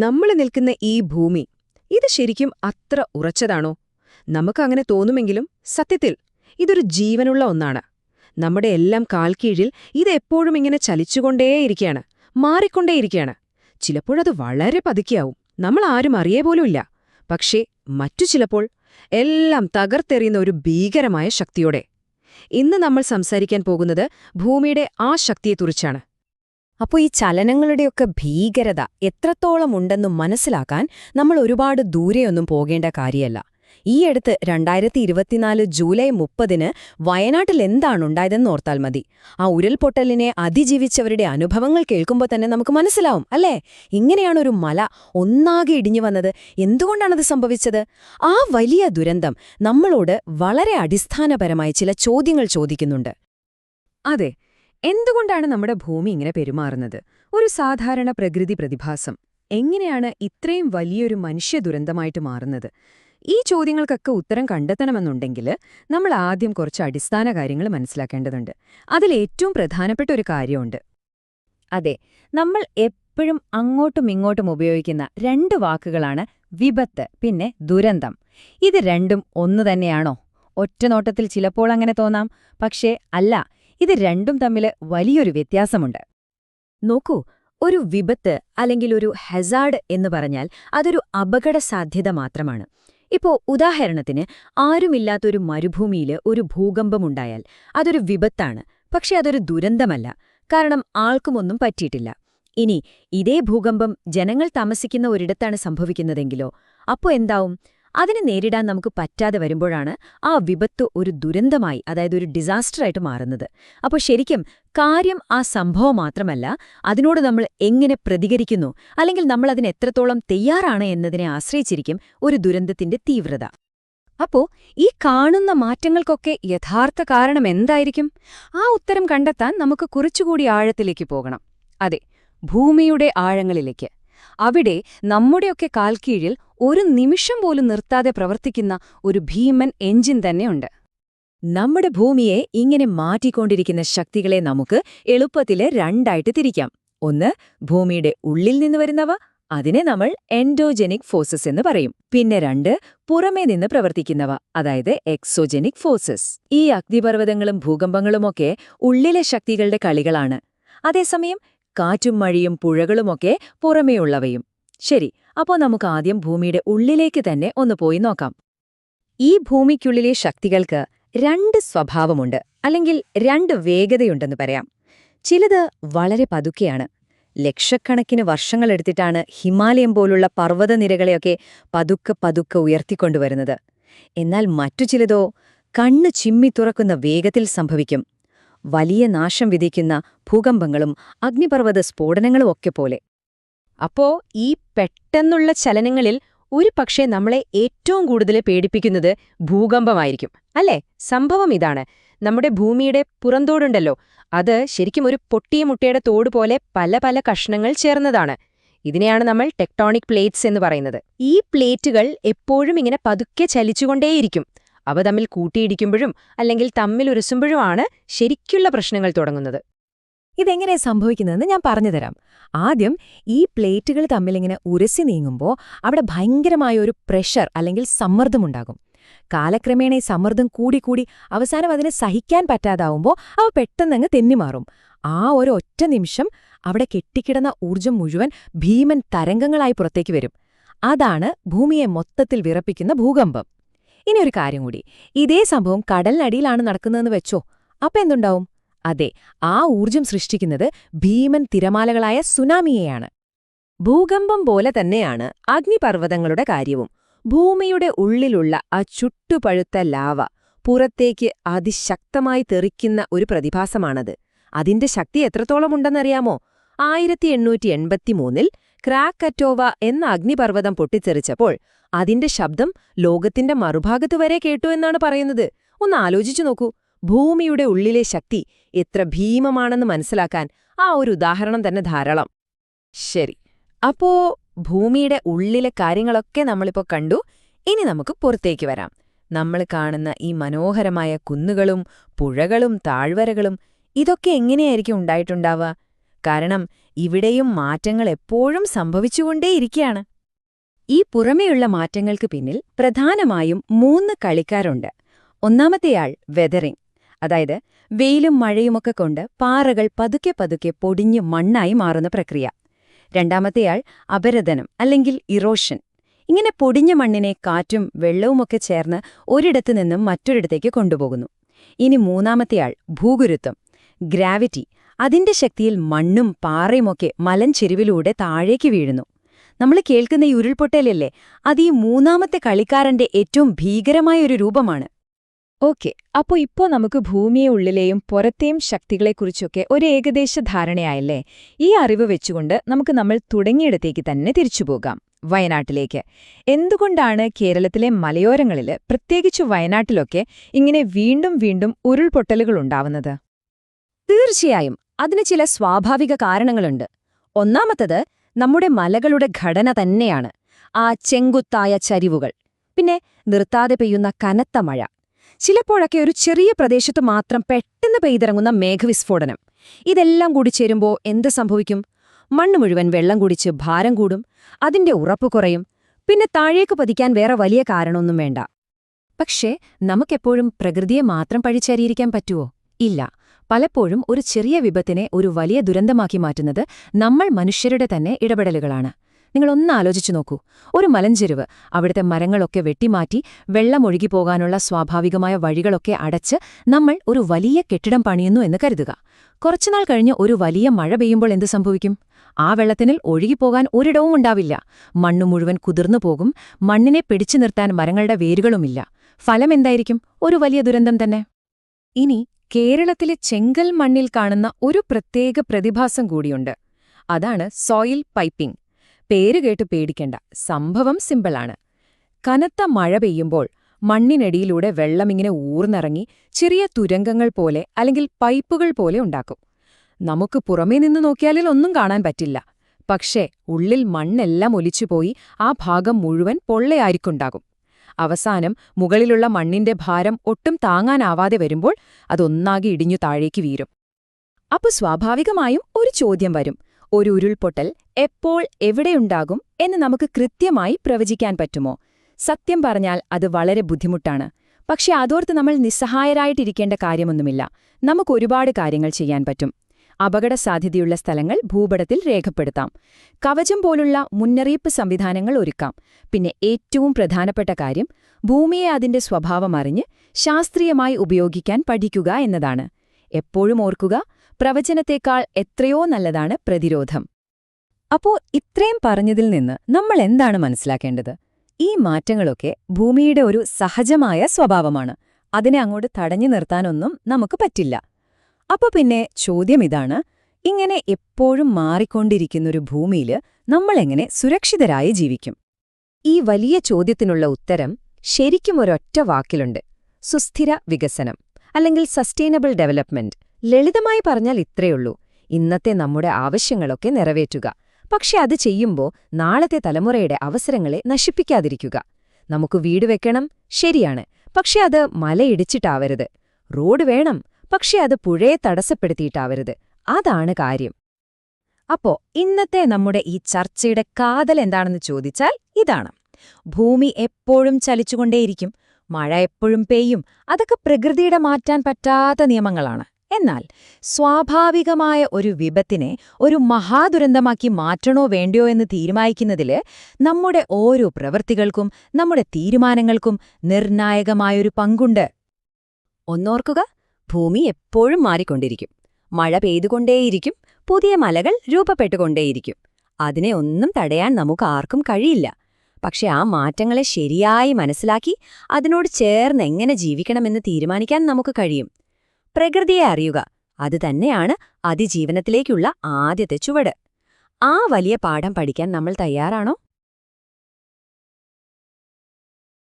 നമ്മൾ നിൽക്കുന്ന ഈ ഭൂമി ഇത് ശരിക്കും അത്ര ഉറച്ചതാണോ? നമുക്കങ്ങനെ തോന്നുമെങ്കിലും സത്യത്തിൽ ഇതൊരു ജീവനുള്ള ഒന്നാണ്. നമ്മുടെ എല്ലാം കാൽക്കീഴിൽ ഇത് എപ്പോഴും ഇങ്ങനെ ചലിച്ചുകൊണ്ടേയിരിക്കുകയാണ് മാറിക്കൊണ്ടേയിരിക്കുകയാണ് ചിലപ്പോഴത് വളരെ പതുക്കെയാവും നമ്മൾ ആരും അറിയേ പോലുമില്ല. പക്ഷേ മറ്റു ചിലപ്പോൾ എല്ലാം തകർത്തെറിയുന്ന ഒരു ഭീകരമായ ശക്തിയോടെ. ഇന്ന് നമ്മൾ സംസാരിക്കാൻ പോകുന്നത് ഭൂമിയുടെ ആ ശക്തിയെക്കുറിച്ചാണ്. അപ്പോൾ ഈ ചലനങ്ങളുടെയൊക്കെ ഭീകരത എത്രത്തോളം ഉണ്ടെന്ന് മനസ്സിലാക്കാൻ നമ്മൾ ഒരുപാട് ദൂരെയൊന്നും പോകേണ്ട കാര്യമല്ല. ഈയടുത്ത് രണ്ടായിരത്തി ഇരുപത്തിനാല് ജൂലൈ മുപ്പതിന് വയനാട്ടിൽ എന്താണുണ്ടായതെന്ന് ഓർത്താൽ മതി. ആ ഉരുൾപൊട്ടലിനെ അതിജീവിച്ചവരുടെ അനുഭവങ്ങൾ കേൾക്കുമ്പോൾ തന്നെ നമുക്ക് മനസ്സിലാവും അല്ലേ? ഇങ്ങനെയാണൊരു മല ഒന്നാകെ ഇടിഞ്ഞു വന്നത്. എന്തുകൊണ്ടാണത് സംഭവിച്ചത്? ആ വലിയ ദുരന്തം നമ്മളോട് വളരെ അടിസ്ഥാനപരമായി ചില ചോദ്യങ്ങൾ ചോദിക്കുന്നുണ്ട്. അതെ എന്തുകൊണ്ടാണ് നമ്മുടെ ഭൂമി ഇങ്ങനെ പെരുമാറുന്നത്? ഒരു സാധാരണ പ്രകൃതി പ്രതിഭാസം. എങ്ങനെയാണ് ഇത്രയും വലിയൊരു മനുഷ്യ ദുരന്തമായിട്ട് മാറുന്നത്? ഈ ചോദ്യങ്ങൾക്കൊക്കെ ഉത്തരം കണ്ടെത്തണമെന്നുണ്ടെങ്കിൽ നമ്മൾ ആദ്യം കുറച്ച് അടിസ്ഥാന കാര്യങ്ങൾ മനസ്സിലാക്കേണ്ടതുണ്ട്. അതിലേറ്റവും പ്രധാനപ്പെട്ട ഒരു കാര്യമുണ്ട്. അതെ നമ്മൾ എപ്പോഴും അങ്ങോട്ടും ഇങ്ങോട്ടും ഉപയോഗിക്കുന്ന രണ്ട് വാക്കുകളാണ് വിപത്ത് പിന്നെ ദുരന്തം. ഇത് രണ്ടും ഒന്നു തന്നെയാണോ? ഒറ്റനോട്ടത്തിൽ ചിലപ്പോൾ അങ്ങനെ തോന്നാം. പക്ഷേ അല്ല ഇത് രണ്ടും തമ്മിൽ വലിയൊരു വ്യത്യാസമുണ്ട്. നോക്കൂ ഒരു വിപത്ത് അല്ലെങ്കിൽ ഒരു ഹെസാർഡ് എന്ന് പറഞ്ഞാൽ അതൊരു അപകട സാധ്യത മാത്രമാണ്. ഇപ്പോ ഉദാഹരണത്തിന് ആരുമില്ലാത്തൊരു മരുഭൂമിയിൽ ഒരു ഭൂകമ്പമുണ്ടായാൽ അതൊരു വിപത്താണ് പക്ഷെ അതൊരു ദുരന്തമല്ല കാരണം ആൾക്കുമൊന്നും പറ്റിയിട്ടില്ല. ഇനി ഇതേ ഭൂകമ്പം ജനങ്ങൾ താമസിക്കുന്ന ഒരിടത്താണ് സംഭവിക്കുന്നതെങ്കിലോ അപ്പോ എന്താവും? അതിനെ നേരിടാൻ നമുക്ക് പറ്റാതെ വരുമ്പോഴാണ് ആ വിപത്ത് ഒരു ദുരന്തമായി അതായത് ഒരു ഡിസാസ്റ്ററായിട്ട് മാറുന്നത്. അപ്പോൾ ശരിക്കും കാര്യം ആ സംഭവം മാത്രമല്ല അതിനോട് നമ്മൾ എങ്ങനെ പ്രതികരിക്കുന്നു അല്ലെങ്കിൽ നമ്മൾ അതിന് എത്രത്തോളം തയ്യാറാണ് എന്നതിനെ ആശ്രയിച്ചിരിക്കും ഒരു ദുരന്തത്തിന്റെ തീവ്രത. അപ്പോ ഈ കാണുന്ന മാറ്റങ്ങൾക്കൊക്കെ യഥാർത്ഥ കാരണം എന്തായിരിക്കും? ആ ഉത്തരം കണ്ടെത്താൻ നമുക്ക് കുറച്ചുകൂടി ആഴത്തിലേക്ക് പോകണം. അതെ ഭൂമിയുടെ ആഴങ്ങളിലേക്ക്. അവിടെ നമ്മുടെയൊക്കെ കാൽക്കീഴിൽ ഒരു നിമിഷം പോലും നിർത്താതെ പ്രവർത്തിക്കുന്ന ഒരു ഭീമൻ എഞ്ചിൻ തന്നെയുണ്ട്. നമ്മുടെ ഭൂമിയെ ഇങ്ങനെ മാറ്റിക്കൊണ്ടിരിക്കുന്ന ശക്തികളെ നമുക്ക് എളുപ്പത്തിൽ രണ്ടായിട്ട് തിരിക്കാം. ഒന്ന് ഭൂമിയുടെ ഉള്ളിൽ നിന്ന് വരുന്നവ അതിനെ നമ്മൾ എൻഡോജെനിക് ഫോഴ്സസ് എന്ന് പറയും. പിന്നെ രണ്ട് പുറമേ നിന്ന് പ്രവർത്തിക്കുന്നവ അതായത് എക്സോജെനിക് ഫോഴ്സസ് ഈ അഗ്നിപർവതങ്ങളും ഭൂകമ്പങ്ങളുമൊക്കെ ഉള്ളിലെ ശക്തികളുടെ കളികളാണ്. അതേസമയം കാറ്റും മഴയും പുഴകളുമൊക്കെ പുറമേയുള്ളവയും. ശരി അപ്പോൾ നമുക്ക് ആദ്യം ഭൂമിയുടെ ഉള്ളിലേക്ക് തന്നെ ഒന്ന് പോയി നോക്കാം. ഈ ഭൂമിക്കുള്ളിലെ ശക്തികൾക്ക് രണ്ട് സ്വഭാവമുണ്ട് അല്ലെങ്കിൽ രണ്ട് വേഗതയുണ്ടെന്ന് പറയാം. ചിലത് വളരെ പതുക്കെയാണ്. ലക്ഷക്കണക്കിന് വർഷങ്ങളെടുത്തിട്ടാണ് ഹിമാലയം പോലുള്ള പർവതനിരകളെയൊക്കെ പതുക്കെ പതുക്കെ ഉയർത്തിക്കൊണ്ടുവരുന്നത്. എന്നാൽ മറ്റു ചിലതോ കണ്ണ് ചിമ്മി തുറക്കുന്ന വേഗത്തിൽ സംഭവിക്കും. വലിയ നാശം വിധിക്കുന്ന ഭൂകമ്പങ്ങളും അഗ്നിപർവത സ്ഫോടനങ്ങളും ഒക്കെ പോലെ. അപ്പോ ഈ പെട്ടെന്നുള്ള ചലനങ്ങളിൽ ഒരു പക്ഷേ നമ്മളെ ഏറ്റവും കൂടുതൽ പേടിപ്പിക്കുന്നത് ഭൂകമ്പമായിരിക്കും അല്ലേ? സംഭവം ഇതാണ്. നമ്മുടെ ഭൂമിയുടെ പുറന്തോടുണ്ടല്ലോ. അത് ശരിക്കും ഒരു പൊട്ടിയ മുട്ടയുടെ തോട് പോലെ പല പല കഷ്ണങ്ങൾ ചേർന്നതാണ്. ഇതിനെയാണ് നമ്മൾ ടെക്ടോണിക് പ്ലേറ്റ്സ് എന്ന് പറയുന്നത്. ഈ പ്ലേറ്റുകൾ എപ്പോഴും ഇങ്ങനെ പതുക്കെ ചലിച്ചുകൊണ്ടേയിരിക്കും. അവ തമ്മിൽ കൂട്ടിയിടിക്കുമ്പോഴും അല്ലെങ്കിൽ തമ്മിൽ തമ്മിലുരസുമ്പോഴുമാണ് ശരിക്കുള്ള പ്രശ്നങ്ങൾ തുടങ്ങുന്നത്. ഇതെങ്ങനെ സംഭവിക്കുന്നതെന്ന് ഞാൻ പറഞ്ഞുതരാം. ആദ്യം ഈ പ്ലേറ്റുകൾ തമ്മിലിങ്ങനെ ഉരസി നീങ്ങുമ്പോൾ അവിടെ ഭയങ്കരമായ ഒരു പ്രഷർ അല്ലെങ്കിൽ സമ്മർദ്ദമുണ്ടാകും കാലക്രമേണ ഈ സമ്മർദ്ദം കൂടിക്കൂടി അവസാനം അതിനെ സഹിക്കാൻ പറ്റാതാവുമ്പോൾ അവ പെട്ടെന്നങ്ങ് തെന്നിമാറും ആ ഒരു ഒറ്റ നിമിഷം അവിടെ കെട്ടിക്കിടന്ന ഊർജം മുഴുവൻ ഭീമൻ തരംഗങ്ങളായി പുറത്തേക്ക് വരും. അതാണ് ഭൂമിയെ മൊത്തത്തിൽ വിറപ്പിക്കുന്ന ഭൂകമ്പം. ഇനി ഒരു കാര്യം കൂടി. ഇതേ സംഭവം കടലിനടിയിലാണ് നടക്കുന്നതെന്ന് വെച്ചോ. അപ്പം എന്തുണ്ടാവും? അതെ ആ ഊർജം സൃഷ്ടിക്കുന്നത് ഭീമൻ തിരമാലകളായ സുനാമിയെയാണ്. ഭൂകമ്പം പോലെ തന്നെയാണ് അഗ്നിപർവതങ്ങളുടെ കാര്യവും. ഭൂമിയുടെ ഉള്ളിലുള്ള ആ ചുട്ടുപഴുത്ത ലാവ പുറത്തേക്ക് അതിശക്തമായി തെറിക്കുന്ന ഒരു പ്രതിഭാസമാണത്. അതിന്റെ ശക്തി എത്രത്തോളമുണ്ടെന്നറിയാമോ ആയിരത്തി എണ്ണൂറ്റി എൺപത്തിമൂന്നിൽ ക്രാക്കറ്റോവ എന്ന അഗ്നിപർവതം പൊട്ടിത്തെറിച്ചപ്പോൾ അതിന്റെ ശബ്ദം ലോകത്തിന്റെ മറുഭാഗത്തു വരെ കേട്ടു എന്നാണ് പറയുന്നത്. ഒന്ന് ആലോചിച്ചു നോക്കൂ. ഭൂമിയുടെ ഉള്ളിലെ ശക്തി എത്ര ഭീമമാണെന്ന് മനസ്സിലാക്കാൻ ആ ഒരു ഉദാഹരണം തന്നെ ധാരാളം. ശരി അപ്പോ ഭൂമിയുടെ ഉള്ളിലെ കാര്യങ്ങളൊക്കെ നമ്മളിപ്പോ കണ്ടു. ഇനി നമുക്ക് പുറത്തേക്ക് വരാം. നമ്മൾ കാണുന്ന ഈ മനോഹരമായ കുന്നുകളും പുഴകളും താഴ്വരകളും ഇതൊക്കെ എങ്ങനെയായിരിക്കും ഉണ്ടായിട്ടുണ്ടാവുക? കാരണം ഇവിടെയും മാറ്റങ്ങൾ എപ്പോഴും സംഭവിച്ചുകൊണ്ടേയിരിക്കുകയാണ്. ഈ പുറമേയുള്ള മാറ്റങ്ങൾക്ക് പിന്നിൽ പ്രധാനമായും മൂന്ന് കളിക്കാരുണ്ട്. ഒന്നാമത്തെയാൾ വെതറിംഗ് അതായത് വെയിലും മഴയുമൊക്കെ കൊണ്ട് പാറകൾ പതുക്കെ പതുക്കെ പൊടിഞ്ഞ് മണ്ണായി മാറുന്ന പ്രക്രിയ. രണ്ടാമത്തെയാൾ അപരദനം അല്ലെങ്കിൽ ഇറോഷൻ. ഇങ്ങനെ പൊടിഞ്ഞ മണ്ണിനെ കാറ്റും വെള്ളവുമൊക്കെ ചേർന്ന് ഒരിടത്തു നിന്നും മറ്റൊരിടത്തേക്ക് കൊണ്ടുപോകുന്നു. ഇനി മൂന്നാമത്തെയാൾ ഭൂഗുരുത്വം. ഗ്രാവിറ്റി അതിന്റെ ശക്തിയിൽ മണ്ണും പാറയുമൊക്കെ മലഞ്ചെരുവിലൂടെ താഴേക്ക് വീഴുന്നു. നമ്മൾ കേൾക്കുന്ന ഈ ഉരുൾപൊട്ടലല്ലേ? അത് ഈ മൂന്നാമത്തെ കളിക്കാരന്റെ ഏറ്റവും ഭീകരമായ ഒരു രൂപമാണ്. ഓക്കെ അപ്പോൾ ഇപ്പോൾ നമുക്ക് ഭൂമിയെ ഉള്ളിലെയും പുറത്തെയും ശക്തികളെക്കുറിച്ചൊക്കെ ഒരു ഏകദേശ ധാരണയായല്ലേ? ഈ അറിവ് വെച്ചുകൊണ്ട് നമുക്ക് നമ്മൾ തുടങ്ങിയിടത്തേക്ക് തന്നെ തിരിച്ചുപോകാം വയനാട്ടിലേക്ക്. എന്തുകൊണ്ടാണ് കേരളത്തിലെ മലയോരങ്ങളിൽ പ്രത്യേകിച്ചു വയനാട്ടിലൊക്കെ ഇങ്ങനെ വീണ്ടും വീണ്ടും ഉരുൾപൊട്ടലുകൾ ഉണ്ടാവുന്നത്? തീർച്ചയായും അതിന് ചില സ്വാഭാവിക കാരണങ്ങളുണ്ട്. ഒന്നാമത്തത് നമ്മുടെ മലകളുടെ ഘടന തന്നെയാണ്. ആ ചെങ്കുത്തായ ചരിവുകൾ. പിന്നെ നിർത്താതെ പെയ്യുന്ന കനത്ത മഴ. ചിലപ്പോഴൊക്കെ ഒരു ചെറിയ പ്രദേശത്ത് മാത്രം പെട്ടെന്ന് പെയ്തിറങ്ങുന്ന മേഘവിസ്ഫോടനം. ഇതെല്ലാം കൂടി ചേരുമ്പോൾ എന്ത് സംഭവിക്കും? മണ്ണ് മുഴുവൻ വെള്ളം കുടിച്ച് ഭാരം കൂടും അതിന്റെ ഉറപ്പ് കുറയും പിന്നെ താഴേക്ക് പതിക്കാൻ വേറെ വലിയ കാരണമൊന്നും വേണ്ട. പക്ഷേ നമുക്കെപ്പോഴും പ്രകൃതിയെ മാത്രം പഴിച്ചരിയിരിക്കാൻ പറ്റുമോ ഇല്ല. പലപ്പോഴും ഒരു ചെറിയ വിപത്തിനെ ഒരു വലിയ ദുരന്തമാക്കി മാറ്റുന്നത് നമ്മൾ മനുഷ്യരുടെ തന്നെ ഇടപെടലുകളാണ്. നിങ്ങളൊന്ന് ആലോചിച്ചു നോക്കൂ. ഒരു മലഞ്ചെരുവ് അവിടുത്തെ മരങ്ങളൊക്കെ വെട്ടിമാറ്റി വെള്ളം ഒഴുകിപ്പോകാനുള്ള സ്വാഭാവികമായ വഴികളൊക്കെ അടച്ച് നമ്മൾ ഒരു വലിയ കെട്ടിടം പണിയുന്നു എന്ന് കരുതുക. കുറച്ചുനാൾ കഴിഞ്ഞ് ഒരു വലിയ മഴ പെയ്യുമ്പോൾ എന്ത് സംഭവിക്കും? ആ വെള്ളത്തിനിൽ ഒഴുകിപ്പോകാൻ ഒരിടവും ഉണ്ടാവില്ല. മണ്ണു മുഴുവൻ കുതിർന്നു പോകും. മണ്ണിനെ പിടിച്ചു നിർത്താൻ മരങ്ങളുടെ വേരുകളുമില്ല. ഫലം എന്തായിരിക്കും? ഒരു വലിയ ദുരന്തം തന്നെ. ഇനി കേരളത്തിലെ ചെങ്കൽ മണ്ണിൽ കാണുന്ന ഒരു പ്രത്യേക പ്രതിഭാസം കൂടിയുണ്ട്. അതാണ് സോയിൽ പൈപ്പിംഗ്. പേരുകേട്ട് പേടിക്കേണ്ട. സംഭവം സിമ്പിളാണ്. കനത്ത മഴ പെയ്യുമ്പോൾ മണ്ണിനടിയിലൂടെ വെള്ളമിങ്ങനെ ഊർന്നിറങ്ങി ചെറിയ തുരങ്കങ്ങൾ പോലെ അല്ലെങ്കിൽ പൈപ്പുകൾ പോലെ ഉണ്ടാക്കും. നമുക്ക് പുറമേ നിന്ന് നോക്കിയാലിൽ ഒന്നും കാണാൻ പറ്റില്ല. പക്ഷേ ഉള്ളിൽ മണ്ണെല്ലാം ഒലിച്ചുപോയി ആ ഭാഗം മുഴുവൻ പൊള്ളയായിരിക്കുണ്ടാകും. അവസാനം മുകളിലുള്ള മണ്ണിന്റെ ഭാരം ഒട്ടും താങ്ങാനാവാതെ വരുമ്പോൾ അതൊന്നാകെ ഇടിഞ്ഞു താഴേക്ക് വീരും അപ്പൊ സ്വാഭാവികമായും ഒരു ചോദ്യം വരും. ഒരു ഉരുൾപൊട്ടൽ എപ്പോൾ എവിടെയുണ്ടാകും എന്ന് നമുക്ക് കൃത്യമായി പ്രവചിക്കാൻ പറ്റുമോ? സത്യം പറഞ്ഞാൽ അത് വളരെ ബുദ്ധിമുട്ടാണ്. പക്ഷേ അതോർത്ത് നമ്മൾ നിസ്സഹായരായിട്ടിരിക്കേണ്ട കാര്യമൊന്നുമില്ല. നമുക്ക് ഒരുപാട് കാര്യങ്ങൾ ചെയ്യാൻ പറ്റും. അപകട സാധ്യതയുള്ള സ്ഥലങ്ങൾ ഭൂപടത്തിൽ രേഖപ്പെടുത്താം. കവചം പോലുള്ള മുന്നറിയിപ്പ് സംവിധാനങ്ങൾ ഒരുക്കാം. പിന്നെ ഏറ്റവും പ്രധാനപ്പെട്ട കാര്യം ഭൂമിയെ അതിന്റെ സ്വഭാവം അറിഞ്ഞ് ശാസ്ത്രീയമായി ഉപയോഗിക്കാൻ പഠിക്കുക എന്നതാണ്. എപ്പോഴും ഓർക്കുക പ്രവചനത്തേക്കാൾ എത്രയോ നല്ലതാണ് പ്രതിരോധം. അപ്പോ ഇത്രയും പറഞ്ഞതിൽ നിന്ന് നമ്മൾ എന്താണ് മനസ്സിലാക്കേണ്ടത്? ഈ മാറ്റങ്ങളൊക്കെ ഭൂമിയുടെ ഒരു സഹജമായ സ്വഭാവമാണ്. അതിനെ അങ്ങോട്ട് തടഞ്ഞു നിർത്താനൊന്നും നമുക്ക് പറ്റില്ല. അപ്പൊ പിന്നെ ചോദ്യം ഇതാണ് ഇങ്ങനെ എപ്പോഴും മാറിക്കൊണ്ടിരിക്കുന്നൊരു ഭൂമിയിൽ നമ്മളെങ്ങനെ സുരക്ഷിതരായി ജീവിക്കും? ഈ വലിയ ചോദ്യത്തിനുള്ള ഉത്തരം ശരിക്കും ഒരൊറ്റ വാക്കിലുണ്ട്. സുസ്ഥിര വികസനം അല്ലെങ്കിൽ സസ്റ്റൈനബിൾ ഡെവലപ്മെന്റ്. ലളിതമായി പറഞ്ഞാൽ ഇത്രയുള്ളൂ ഇന്നത്തെ നമ്മുടെ ആവശ്യങ്ങളൊക്കെ നിറവേറ്റുക. പക്ഷെ അത് ചെയ്യുമ്പോൾ നാളത്തെ തലമുറയുടെ അവസരങ്ങളെ നശിപ്പിക്കാതിരിക്കുക. നമുക്ക് വീട് വെക്കണം ശരിയാണ്. പക്ഷെ അത് മലയിടിച്ചിട്ടാവരുത് റോഡ് വേണം പക്ഷെ അത് പുഴയെ തടസ്സപ്പെടുത്തിയിട്ടാവരുത്. അതാണ് കാര്യം. അപ്പോ ഇന്നത്തെ നമ്മുടെ ഈ ചർച്ചയുടെ കാതൽ എന്താണെന്ന് ചോദിച്ചാൽ ഇതാണ്. ഭൂമി എപ്പോഴും ചലിച്ചുകൊണ്ടേയിരിക്കും. മഴ എപ്പോഴും പെയ്യും. അതൊക്കെ പ്രകൃതിയുടെ മാറ്റാൻ പറ്റാത്ത നിയമങ്ങളാണ്. എന്നാൽ സ്വാഭാവികമായ ഒരു വിപത്തിനെ ഒരു മഹാദുരന്തമാക്കി മാറ്റണോ വേണ്ടയോ എന്ന് തീരുമാനിക്കുന്നതിൽ നമ്മുടെ ഓരോ പ്രവൃത്തികൾക്കും നമ്മുടെ തീരുമാനങ്ങൾക്കും നിർണായകമായൊരു പങ്കുണ്ട്. ഒന്നോർക്കുക ഭൂമി എപ്പോഴും മാറിക്കൊണ്ടിരിക്കും. മഴ പെയ്തുകൊണ്ടേയിരിക്കും പുതിയ മലകൾ രൂപപ്പെട്ടുകൊണ്ടേയിരിക്കും. അതിനെ ഒന്നും തടയാൻ നമുക്ക് ആർക്കും കഴിയില്ല. പക്ഷെ ആ മാറ്റങ്ങളെ ശരിയായി മനസ്സിലാക്കി അതിനോട് ചേർന്ന് എങ്ങനെ ജീവിക്കണമെന്ന് തീരുമാനിക്കാൻ നമുക്ക് കഴിയും. പ്രകൃതിയെ അറിയുക. അതുതന്നെയാണ് അതിജീവനത്തിലേക്കുള്ള ആദ്യത്തെ ചുവട്. ആ വലിയ പാഠം പഠിക്കാൻ നമ്മൾ തയ്യാറാണോ?